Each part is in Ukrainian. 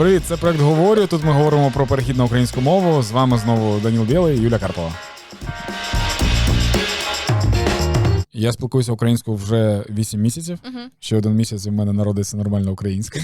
Привіт, це проект Говорю. Тут ми говоримо про перехід на українську мову. З вами знову Даніл Білий і Юля Карпова. Я спілкуюся українською вже 8 місяців. Ще один місяць і в мене народиться нормальна українська.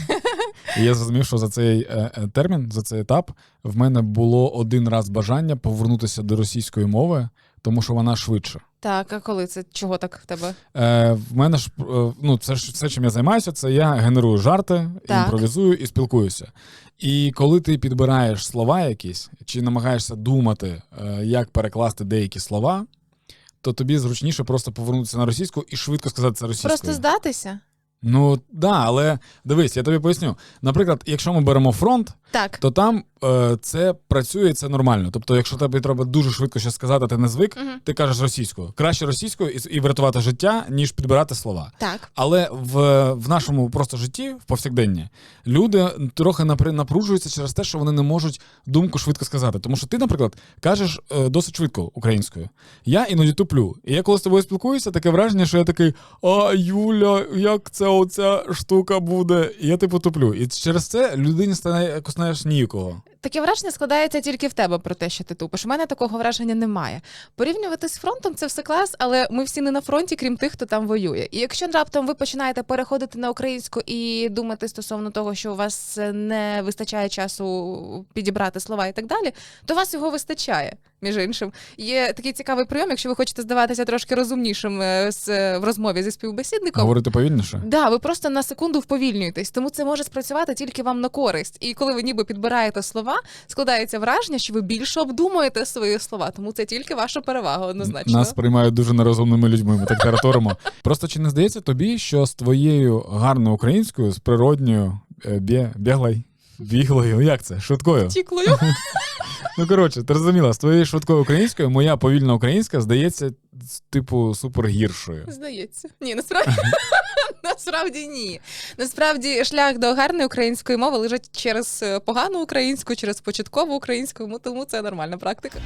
І я зрозумів, що за цей е, е, термін, за цей етап, в мене було один раз бажання повернутися до російської мови, тому що вона швидша. Так, а коли це чого так в тебе? Е, в мене ж е, ну, це ж все, чим я займаюся, це я генерую жарти, Так. імпровізую і спілкуюся. І коли ти підбираєш слова якісь, чи намагаєшся думати, е, як перекласти деякі слова, то тобі зручніше просто повернутися на російську і швидко сказати це російською. Просто здатися? Ну да, але дивись, я тобі поясню. Наприклад, якщо ми беремо фронт, Так. то там е, це працює, це нормально. Тобто, якщо тобі треба дуже швидко щось сказати, ти не звик, Мгм. ти кажеш російською. Краще російською і, і врятувати життя, ніж підбирати слова. Так. Але в, в нашому просто житті, в повсякденні, люди трохи напружуються через те, що вони не можуть думку швидко сказати. Тому що ти, наприклад, кажеш е, досить швидко українською. Я іноді туплю. І я коли з тобою спілкуюся, таке враження, що я такий: А, Юля, як це оця штука буде? І я типу туплю. І через це людині стане якось знаєш ніякого. Таке враження складається тільки в тебе про те, що ти тупиш. У мене такого враження немає. Порівнювати з фронтом це все клас, але ми всі не на фронті, крім тих, хто там воює. І якщо раптом ви починаєте переходити на українську і думати стосовно того, що у вас не вистачає часу підібрати слова і так далі, то у вас його вистачає. Між іншим, є такий цікавий прийом, якщо ви хочете здаватися трошки розумнішим е, з- в розмові зі співбесідником. Говорити повільніше. Да, ви просто на секунду вповільнюєтесь, тому це може спрацювати тільки вам на користь. І коли ви ніби підбираєте слова, складається враження, що ви більше обдумуєте свої слова, тому це тільки ваша перевага, однозначно. Нас приймають дуже нерозумними людьми. Ми так тараторимо. Просто чи не здається тобі, що з твоєю гарною українською, з природньою е, бє, бєглай, біглою, як це? Швидкою. Тіклою. Ну коротше, ти розуміла, з твоєю швидкою українською, моя повільна українська здається, типу, супер гіршою. Здається. Ні, насправді. Насправді ні. Насправді шлях до гарної української мови лежить через е, погану українську, через початкову українську, тому це нормальна практика.